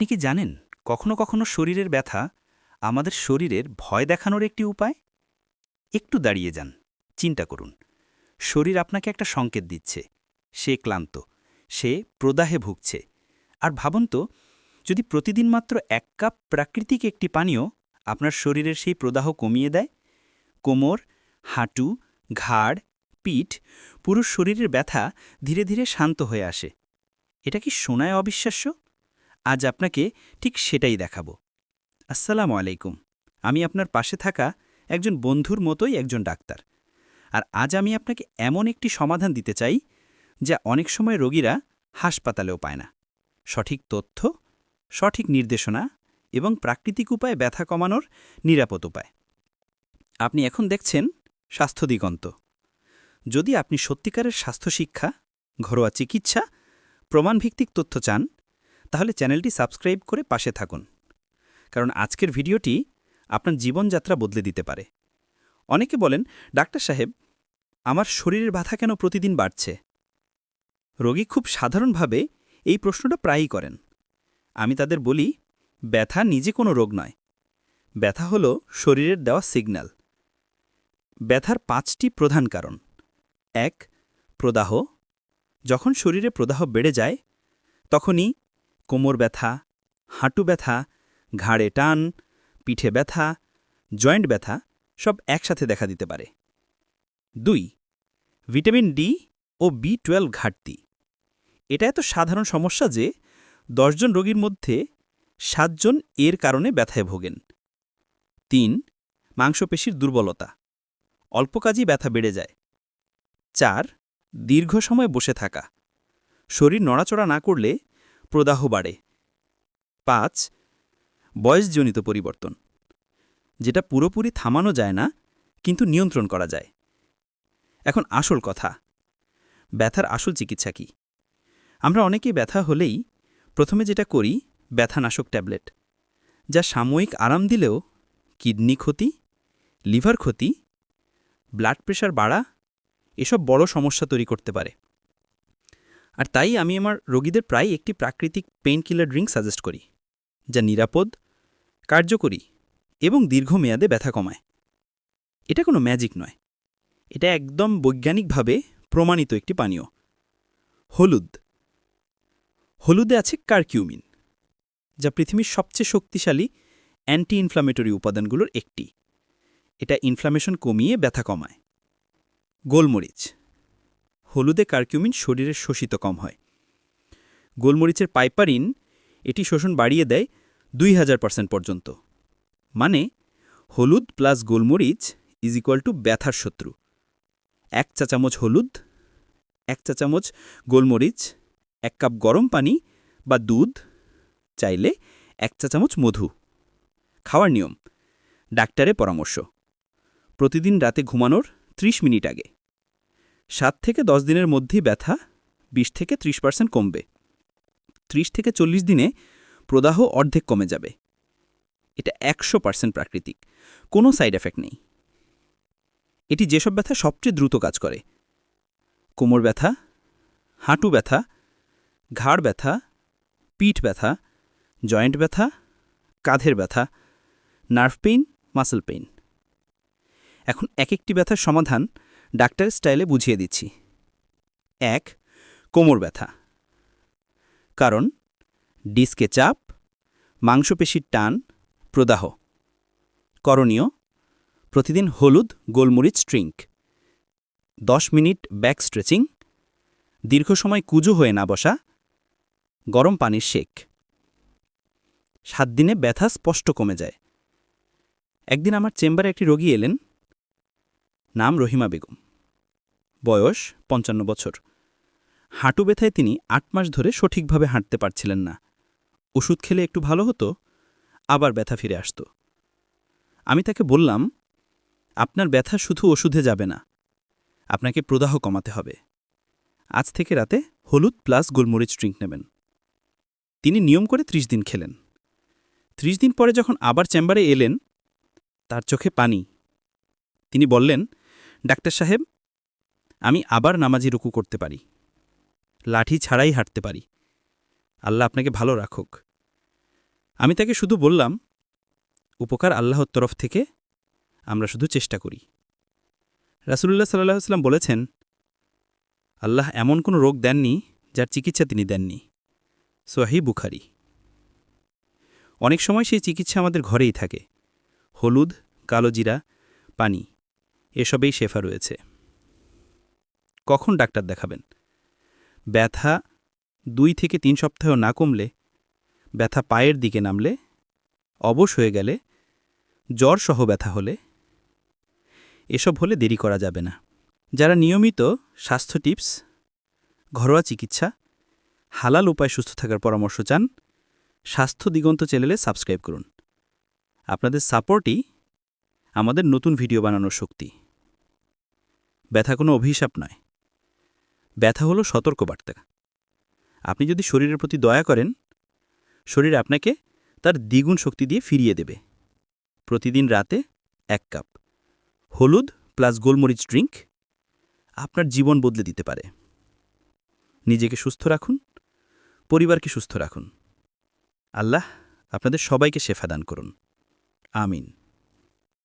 আপনি কি জানেন, কখনো কখনো শরীরের ব্যথা আমাদের শরীরের ভয় দেখানোর একটি উপায়? একটু দাঁড়িয়ে যান, চিন্তা করুন। শরীর আপনাকে একটা সংকেত দিচ্ছে, সে ক্লান্ত, সে প্রদাহে ভুগছে। আর ভাবুন তো, যদি প্রতিদিন মাত্র এক কাপ প্রাকৃতিক একটি পানীয় আপনার শরীরের সেই প্রদাহ কমিয়ে দেয়, কোমর, হাঁটু, ঘাড়, পিঠ, পুরো শরীরের ব্যথা ধীরে ধীরে শান্ত হয়ে আসে। এটা কি শোনায় অবিশ্বাস্য? আজ আপনাকে ঠিক সেটাই দেখাবো। আসসালামু আলাইকুম। আমি আপনার পাশে থাকা একজন বন্ধুর মতোই একজন ডাক্তার। আর আজ আমি আপনাকে এমন একটি সমাধান দিতে চাই, যা অনেক সময় রোগীরা হাসপাতালেও পায় না। সঠিক তথ্য, সঠিক নির্দেশনা এবং প্রাকৃতিক উপায়ে ব্যথা কমানোর নিরাপদ উপায়। আপনি এখন দেখছেন স্বাস্থ্য দিগন্ত। যদি আপনি সত্যিকারের স্বাস্থ্য শিক্ষা ঘরোয়া চিকিৎসা, প্রমাণভিত্তিক তথ্য চান তাহলে চ্যানেলটি সাবস্ক্রাইব করে পাশে থাকুন। কারণ আজকের ভিডিওটি আপনার জীবনযাত্রা বদলে দিতে পারে। অনেকে বলেন, ডাক্তার সাহেব, আমার শরীরের ব্যথা কেন প্রতিদিন বাড়ছে? রোগী খুব সাধারণভাবে এই প্রশ্নটা প্রায়ই করেন। আমি তাদের বলি, ব্যথা নিজে কোনো রোগ নয়। ব্যথা হল শরীরের দেওয়া সিগন্যাল। ব্যথার পাঁচটি প্রধান কারণ। এক, প্রদাহ। যখন শরীরে প্রদাহ বেড়ে যায়, তখনই কোমর ব্যথা, হাঁটু ব্যথা, ঘাড়ে টান, পিঠে ব্যথা, জয়েন্ট ব্যথা, সব একসাথে দেখা দিতে পারে। দুই, ভিটামিন ডি ও বি টুয়েলভ ঘাটতি। এটা এত সাধারণ সমস্যা যে দশজন রোগীর মধ্যে সাতজন এর কারণে ব্যথায় ভোগেন। তিন, মাংসপেশির দুর্বলতা। অল্প কাজই ব্যথা বেড়ে যায়। চার, দীর্ঘ সময় বসে থাকা। শরীর নড়াচড়া না করলে প্রদাহ বাড়ে। পাঁচ, বয়সজনিত পরিবর্তন, যেটা পুরোপুরি থামানো যায় না, কিন্তু নিয়ন্ত্রণ করা যায়। এখন আসল কথা, ব্যথার আসল চিকিৎসা কি? আমরা অনেকেই ব্যথা হলেই প্রথমে যেটা করি, ব্যথানাশক ট্যাবলেট, যা সাময়িক আরাম দিলেও কিডনি ক্ষতি, লিভার ক্ষতি, ব্লাড প্রেশার বাড়া, এসব বড় সমস্যা তৈরি করতে পারে। আর তাই আমি আমার রোগীদের প্রায় একটি প্রাকৃতিক পেইন কিলার ড্রিঙ্ক সাজেস্ট করি, যা নিরাপদ, কার্যকরী এবং দীর্ঘমেয়াদে ব্যথা কমায়। এটা কোনো ম্যাজিক নয়। এটা একদম বৈজ্ঞানিকভাবে প্রমাণিত একটি পানীয়। হলুদ। হলুদে আছে কার্কিউমিন, যা পৃথিবীর সবচেয়ে শক্তিশালী অ্যান্টি ইনফ্লামেটরি উপাদানগুলোর একটি। এটা ইনফ্লামেশন কমিয়ে ব্যথা কমায়। গোলমরিচ। হলুদে কার্কিউমিন শরীরের শোষিত কম হয়। গোলমরিচের পাইপারিন এটি শোষণ বাড়িয়ে দেয় দুই হাজার পার্সেন্ট পর্যন্ত। মানে হলুদ প্লাস গোলমরিচ ইজ ইকুয়াল টু ব্যথার শত্রু। এক চা চামচ হলুদ, এক চা চামচ গোলমরিচ, এক কাপ গরম পানি বা দুধ, চাইলে এক চা চামচ মধু। খাওয়ার নিয়ম, ডাক্তারের পরামর্শ। প্রতিদিন রাতে ঘুমানোর ৩০ মিনিট আগে। সাত থেকে দশ দিনের মধ্যেই ব্যথা ২০ থেকে ৩০ পার্সেন্ট কমবে। ৩০ থেকে চল্লিশ দিনে প্রদাহ অর্ধেক কমে যাবে। এটা একশো পার্সেন্ট প্রাকৃতিক। কোনো সাইড এফেক্ট নেই। এটি যেসব ব্যথা সবচেয়ে দ্রুত কাজ করে। কোমর ব্যথা, হাঁটু ব্যথা, ঘাড় ব্যথা, পিঠ ব্যথা, জয়েন্ট ব্যথা, কাঁধের ব্যথা, নার্ভ পেইন, মাসল পেইন। এখন এক একটি ব্যথার সমাধান ডাক্তারের স্টাইলে বুঝিয়ে দিচ্ছি। এক, কোমর ব্যথা। কারণ, ডিস্কে চাপ, মাংসপেশির টান, প্রদাহ। করণীয়, প্রতিদিন হলুদ গোলমরিচ স্ট্রিঙ্ক দশ মিনিট ব্যাক স্ট্রেচিং, দীর্ঘ সময় কুজো হয়ে না বসা, গরম পানির শেক। সাত দিনে ব্যথা স্পষ্ট কমে যায়। একদিন আমার চেম্বারে একটি রোগী এলেন নাম রহিমা বেগম। বয়স পঞ্চান্ন বছর। হাঁটু ব্যথায় তিনি আট মাস ধরে সঠিকভাবে হাঁটতে পারছিলেন না। ওষুধ খেলে একটু ভালো হতো, আবার ব্যথা ফিরে আসত। আমি তাকে বললাম, আপনার ব্যথা শুধু ওষুধে যাবে না, আপনাকে প্রদাহ কমাতে হবে। আজ থেকে রাতে হলুদ প্লাস গোলমরিচ ড্রিঙ্ক নেবেন। তিনি নিয়ম করে ত্রিশ দিন খেলেন। ত্রিশ দিন পরে যখন আবার চেম্বারে এলেন, তার চোখে পানি। তিনি বললেন ডাক্তার সাহেব, আমি আবার নামাজি রুকু করতে পারি। লাঠি ছাড়াই হাঁটতে পারি। আল্লাহ আপনাকে ভালো রাখুক। আমি তাকে শুধু বললাম, উপকার আল্লাহর তরফ থেকে আমরা শুধু চেষ্টা করি। রাসুলুল্লাহ সাল্লাহ সাল্লাম বলেছেন, আল্লাহ এমন কোনো রোগ দেননি যার চিকিৎসা তিনি দেননি। সোয়াহি বুখারি। অনেক সময় সেই চিকিৎসা আমাদের ঘরেই থাকে। হলুদ, কালো জিরা, পানি। এসবেই শেফা রয়েছে। কখন ডাক্তার দেখাবেন? ব্যথা দুই থেকে তিন সপ্তাহ না কমলে, ব্যথা পায়ের দিকে নামলে, অবশ হয়ে গেলে জ্বর সহ ব্যথা হলে, এসব হলে দেরি করা যাবে না। যারা নিয়মিত স্বাস্থ্য টিপস, ঘরোয়া চিকিৎসা, হালাল উপায় সুস্থ থাকার পরামর্শ চান, স্বাস্থ্য দিগন্ত চ্যানেলে সাবস্ক্রাইব করুন। আপনাদের সাপোর্টই আমাদের নতুন ভিডিও বানানোর শক্তি। ব্যথা কোনো অভিশাপ নয়। ব্যথা হলো সতর্কবার্তা। আপনি যদি শরীরের প্রতি দয়া করেন, শরীর আপনাকে তার দ্বিগুণ শক্তি দিয়ে ফিরিয়ে দেবে। প্রতিদিন রাতে এক কাপ। হলুদ প্লাস গোলমরিচ ড্রিঙ্ক আপনার জীবন বদলে দিতে পারে। নিজেকে সুস্থ রাখুন, পরিবারকে সুস্থ রাখুন। আল্লাহ আপনাদের সবাইকে শেফা দান করুন। আমিন।